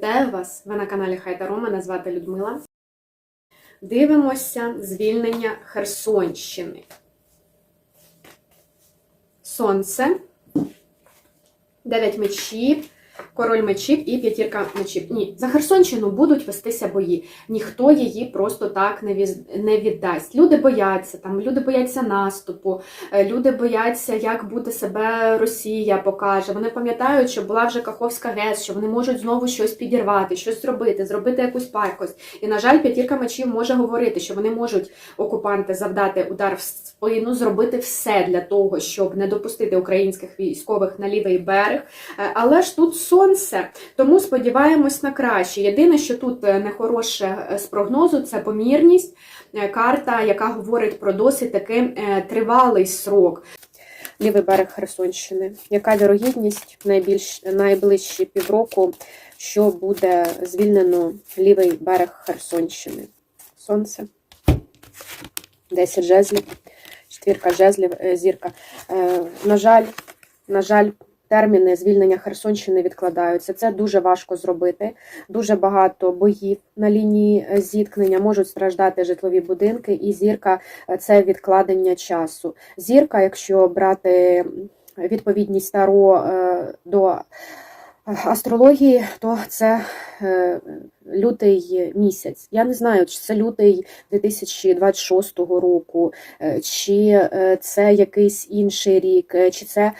Вітаю вас! Ви на каналі Хайта Мене звати Людмила. Дивимося звільнення Херсонщини. Сонце, 9 мечів, король мечів і п'ятірка мечів. Ні, за Херсонщину будуть вестися бої. Ніхто її просто так не віддасть. Люди бояться, там люди бояться наступу, е, люди бояться, як буде себе Росія покаже. Вони пам'ятають, що була вже Каховська ГЕС, що вони можуть знову щось підірвати, щось зробити, зробити якусь пакость. І, на жаль, п'ятірка мечів може говорити, що вони можуть окупанти завдати удар в спину, зробити все для того, щоб не допустити українських військових на лівий берег. Е, Але ж тут сонце, тому сподіваємось на краще. Єдине, що тут е, нехороше е, з прогнозу, це помірність. Е, Карта, яка говорить про досить таки тривалий срок. Лівий берег Херсонщини. Яка вірогідність найбільш найближчі півроку, що буде звільнено лівий берег Херсонщини? Сонце. 10 жезлів, четвірка жезлів, зірка. На жаль, на жаль, терміни звільнення Херсонщини відкладаються. Це дуже важко зробити. Дуже багато боїв на лінії е, зіткнення можуть страждати житлові будинки, і зірка е, це відкладення часу. Зірка, якщо брати відповідність Таро е, до астрології, то це е, лютий місяць. Я не знаю, чи це лютий 2026 року, е, чи е, це якийсь інший рік, чи це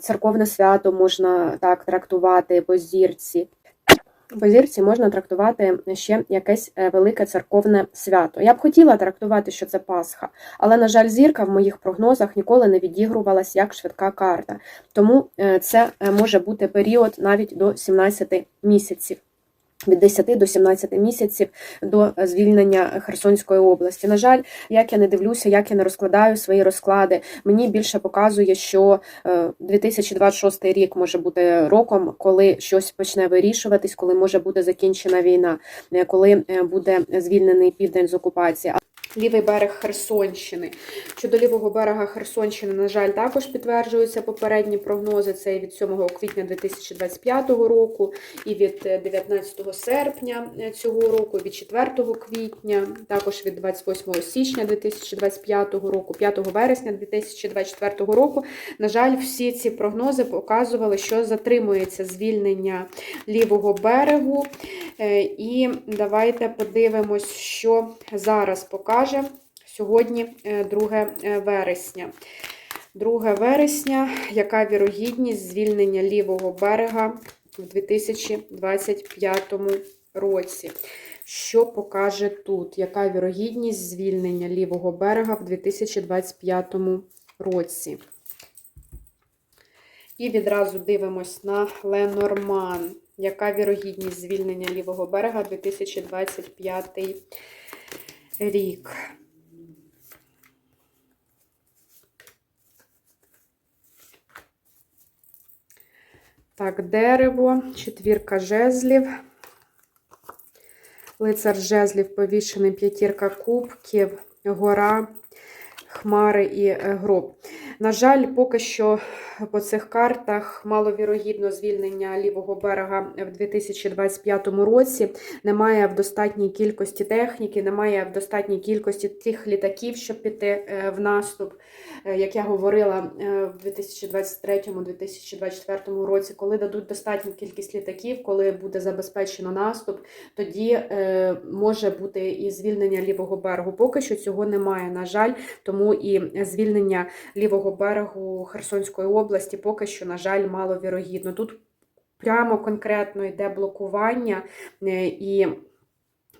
церковне свято можна так трактувати по зірці. По зірці можна трактувати ще якесь е, велике церковне свято. Я б хотіла трактувати, що це Пасха, але, на жаль, зірка в моїх прогнозах ніколи не відігрувалась як швидка карта. Тому е, це е, може бути період навіть до 17 місяців. Від 10 до 17 місяців до звільнення Херсонської області. На жаль, як я не дивлюся, як я не розкладаю свої розклади, мені більше показує, що е, 2026 рік може бути роком, коли щось почне вирішуватись, коли може бути закінчена війна, е, коли е, буде звільнений південь з окупації. Лівий берег Херсонщини. Щодо лівого берега Херсонщини, на жаль, також підтверджуються попередні прогнози. Це від 7 квітня 2025 року, і від 19 серпня цього року, від 4 квітня, також від 28 січня 2025 року, 5 вересня 2024 року. На жаль, всі ці прогнози показували, що затримується звільнення лівого берегу. Е, І давайте подивимось, що зараз покаже сьогодні, е, 2 вересня. 2 вересня, яка вірогідність звільнення лівого берега в 2025 році? Що покаже тут? Яка вірогідність звільнення лівого берега в 2025 році? І відразу дивимось на Ленорман. Яка вірогідність звільнення лівого берега 2025 рік? Так, дерево, четвірка жезлів, лицар жезлів повішений, п'ятірка кубків, гора, хмари і е, гроб. На жаль, поки що по цих картах маловірогідно звільнення лівого берега в 2025 році. Немає в достатній кількості техніки, немає в достатній кількості тих літаків, щоб піти е, в наступ. Е, Як я говорила е, в 2023-2024 році, коли дадуть достатню кількість літаків, коли буде забезпечено наступ, тоді е, може бути і звільнення лівого берегу. Поки що цього немає, на жаль, тому і звільнення лівого берегу Херсонської області поки що, на жаль, маловірогідно. Тут прямо конкретно йде блокування і.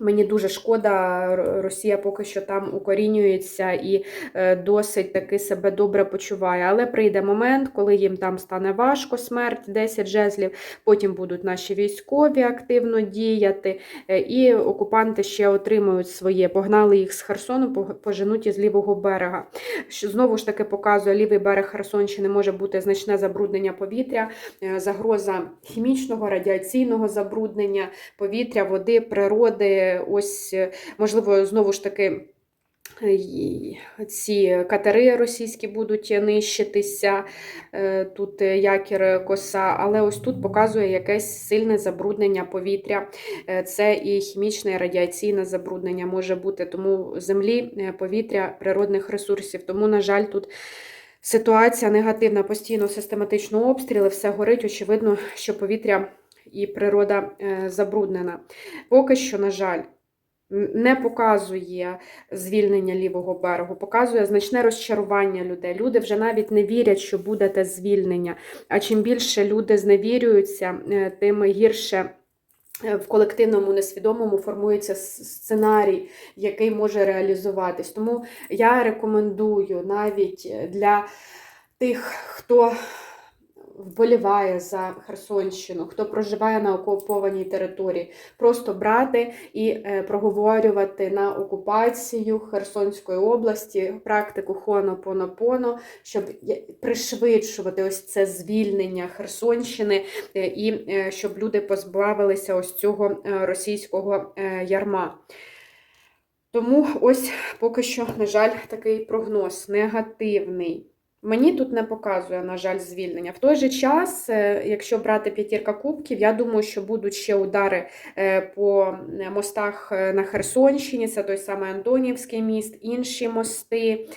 Мені дуже шкода, Росія поки що там укорінюється і е, досить таки себе добре почуває. Але прийде момент, коли їм там стане важко, смерть, 10 жезлів, потім будуть наші військові активно діяти, е, і окупанти ще отримують своє. Погнали їх з Херсону, поженуть із лівого берега. Що Знову ж таки показує, лівий берег Херсонщини може бути значне забруднення повітря, е, загроза хімічного, радіаційного забруднення повітря, води, природи. Ось, е, можливо, знову ж таки. Ці катери російські будуть нищитися, е, тут якір коса, але ось тут показує якесь сильне забруднення повітря. Е, Це і хімічне, і радіаційне забруднення може бути, тому землі, е, повітря, природних ресурсів. Тому, на жаль, тут ситуація негативна, постійно систематично обстріли, все горить. Очевидно, що повітря і природа е, забруднена. Поки що, на жаль, не показує звільнення лівого берегу, показує значне розчарування людей. Люди вже навіть не вірять, що буде те звільнення. А чим більше люди зневірюються, е, тим гірше. е, В колективному несвідомому формується сценарій, який може реалізуватись. Тому я рекомендую навіть для тих, хто вболіває за Херсонщину, хто проживає на окупованій території, просто брати і е, проговорювати на окупацію Херсонської області практику Хоанопонопоно, щоб пришвидшувати ось це звільнення Херсонщини е, і е, щоб люди позбавилися ось цього російського ярма. Тому ось поки що, на жаль, такий прогноз негативний. Мені тут не показує, на жаль, звільнення. В той же час, е, якщо брати п'ятірка кубків, я думаю, що будуть ще удари е, по мостах е, на Херсонщині, це той самий Антонівський міст, інші мости.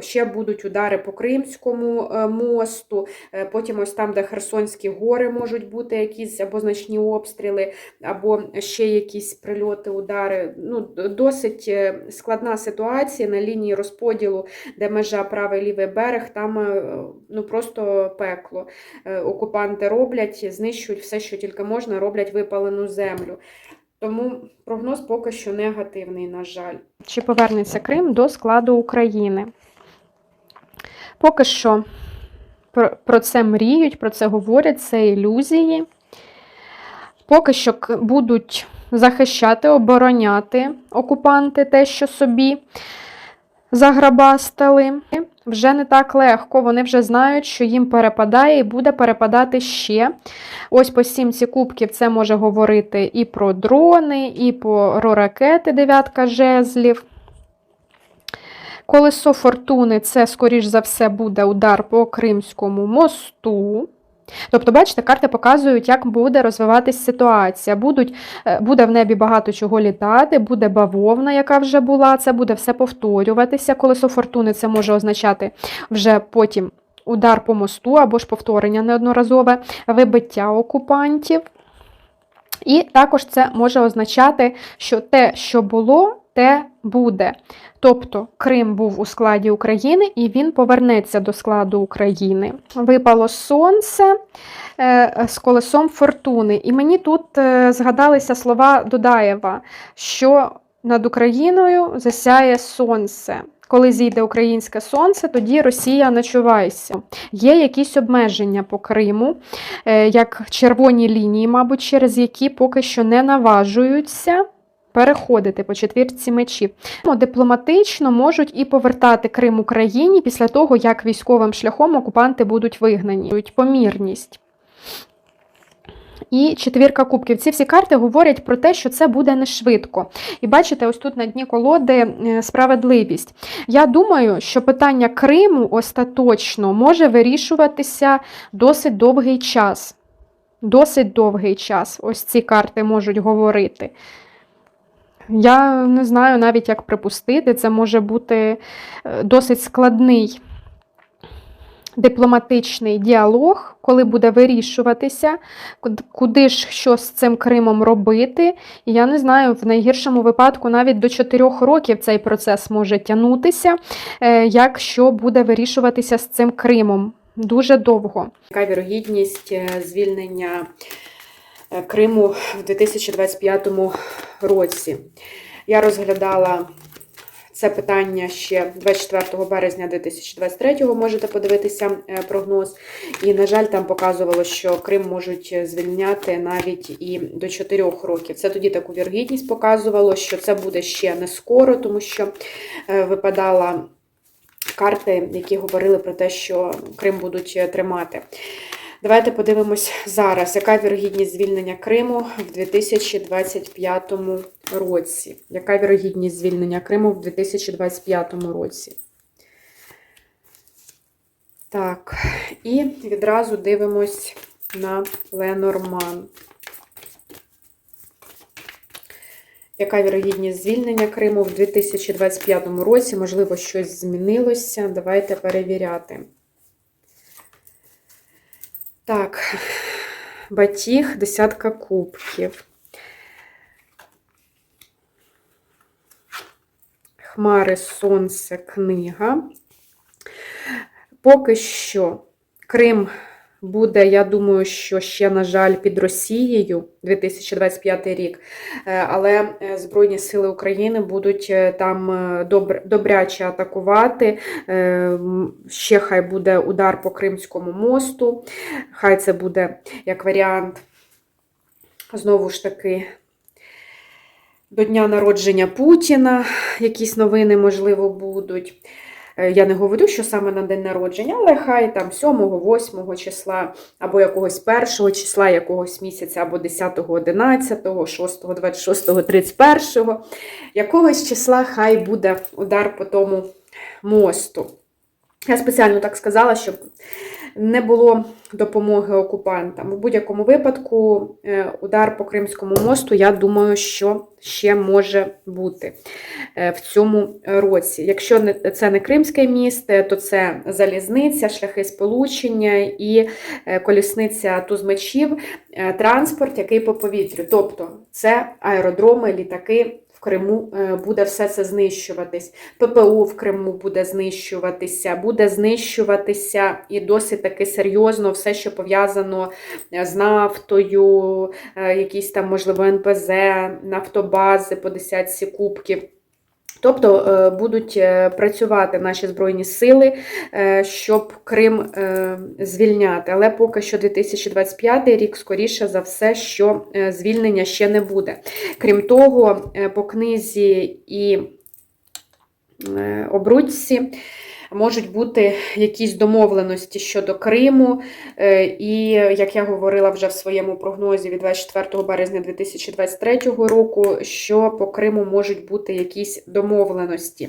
Ще будуть удари по Кримському мосту. Потім ось там, де Херсонські гори можуть бути якісь або значні обстріли, або ще якісь прильоти, удари. Ну, досить складна ситуація на лінії розподілу, де межа правий лівий берег, там е, ну просто пекло. Е, Окупанти роблять, знищують все, що тільки можна, роблять випалену землю. Тому прогноз поки що негативний, на жаль. Чи повернеться Крим до складу України? Поки що про це мріють, про це говорять, це ілюзії. Поки що будуть захищати, обороняти окупанти те, що собі заграбастали. Вже не так легко, вони вже знають, що їм перепадає і буде перепадати ще. Ось по сімці кубків це може говорити і про дрони, і про ракети дев'ятка жезлів. Колесо фортуни це, скоріш за все, буде удар по Кримському мосту. Тобто, бачите, карти показують, як буде розвиватись ситуація. Будуть, е, буде в небі багато чого літати, буде бавовна, яка вже була, це буде все повторюватися. Колесо фортуни це може означати вже потім удар по мосту або ж повторення неодноразове, вибиття окупантів. І також це може означати, що те, що було, те буде. Тобто Крим був у складі України і він повернеться до складу України. Випало сонце е, з колесом фортуни. І мені тут е, згадалися слова Додаєва, що над Україною засяє сонце. Коли зійде українське сонце, тоді Росія начувайся. Є якісь обмеження по Криму, е, як червоні лінії, мабуть, через які поки що не наважуються переходити по четвірці мечів. Дипломатично можуть і повертати Крим Україні після того, як військовим шляхом окупанти будуть вигнані. Помірність. І четвірка кубків. Ці всі карти говорять про те, що це буде не швидко. І бачите, ось тут на дні колоди е, справедливість. Я думаю, що питання Криму остаточно може вирішуватися досить довгий час. Досить довгий час. Ось ці карти можуть говорити. Я не знаю навіть, як припустити. Це може бути е, досить складний дипломатичний діалог, коли буде вирішуватися, куд- куди ж що з цим Кримом робити. І я не знаю, в найгіршому випадку навіть до 4 років цей процес може тягнутися, е, як що буде вирішуватися з цим Кримом. Дуже довго. Яка вірогідність е, звільнення Криму в 2025 році? Я розглядала це питання ще 24 березня 2023 можете подивитися е, прогноз. І, на жаль, там показувало, що Крим можуть звільняти навіть і до 4 років. Це тоді таку вірогідність показувало, що це буде ще не скоро, тому що е, випадала карти, які говорили про те, що Крим будуть е, тримати. Давайте подивимось зараз, яка вірогідність звільнення Криму в 2025 році. Яка вірогідність звільнення Криму в 2025 році? Так, і відразу дивимось на Ленорман. Яка вірогідність звільнення Криму в 2025 році? Можливо, щось змінилося. Давайте перевіряти. Так, батіг, десятка кубків. Хмари, сонце, книга. Поки що Крим буде, я думаю, що ще, на жаль, під Росією 2025 рік, Е, але е, Збройні Сили України будуть е, там добряче атакувати. Ще хай буде удар по Кримському мосту, хай це буде як варіант, знову ж таки, до дня народження Путіна якісь новини, можливо, будуть. Е, Я не говорю, що саме на день народження, але хай там 7-8 числа, або якогось 1 числа, якогось місяця, або 10, 11, 6, 26, 31, якогось числа хай буде удар по тому мосту. Я спеціально так сказала, щоб не було допомоги окупантам. У будь-якому випадку е, удар по Кримському мосту, я думаю, що ще може бути е, в цьому році. Якщо це не Кримське міст, е, то це залізниця, шляхи сполучення і е, колісниця туз мечів, е, транспорт, який по повітрю. Тобто це аеродроми, літаки. В Криму е, буде все це знищуватись. ППУ в Криму буде знищуватися, буде знищуватися і досить таки серйозно все, що пов'язано е, з нафтою, е, якісь там, можливо, НПЗ, нафтобази по десятці кубків. Тобто е, будуть е, працювати наші Збройні сили, е, щоб Крим звільняти. Але поки що 2025 рік, скоріше за все, що звільнення ще не буде. Крім того, по книзі і обручці можуть бути якісь домовленості щодо Криму. Е, І, як я говорила вже в своєму прогнозі від 24 березня 2023 року, що по Криму можуть бути якісь домовленості.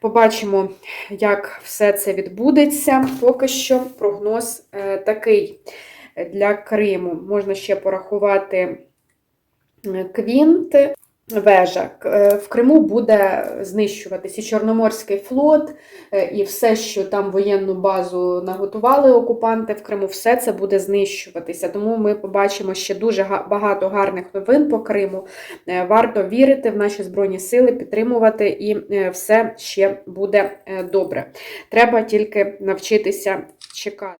Побачимо, як все це відбудеться. Поки що прогноз е, такий для Криму. Можна ще порахувати е, квінт. Вежа Е, в Криму буде знищуватися і Чорноморський флот, е, і все, що там воєнну базу наготували окупанти в Криму, все це буде знищуватися. Тому ми побачимо ще дуже га- багато гарних новин по Криму. Е, Варто вірити в наші збройні сили, підтримувати, і все ще буде добре. Треба тільки навчитися чекати.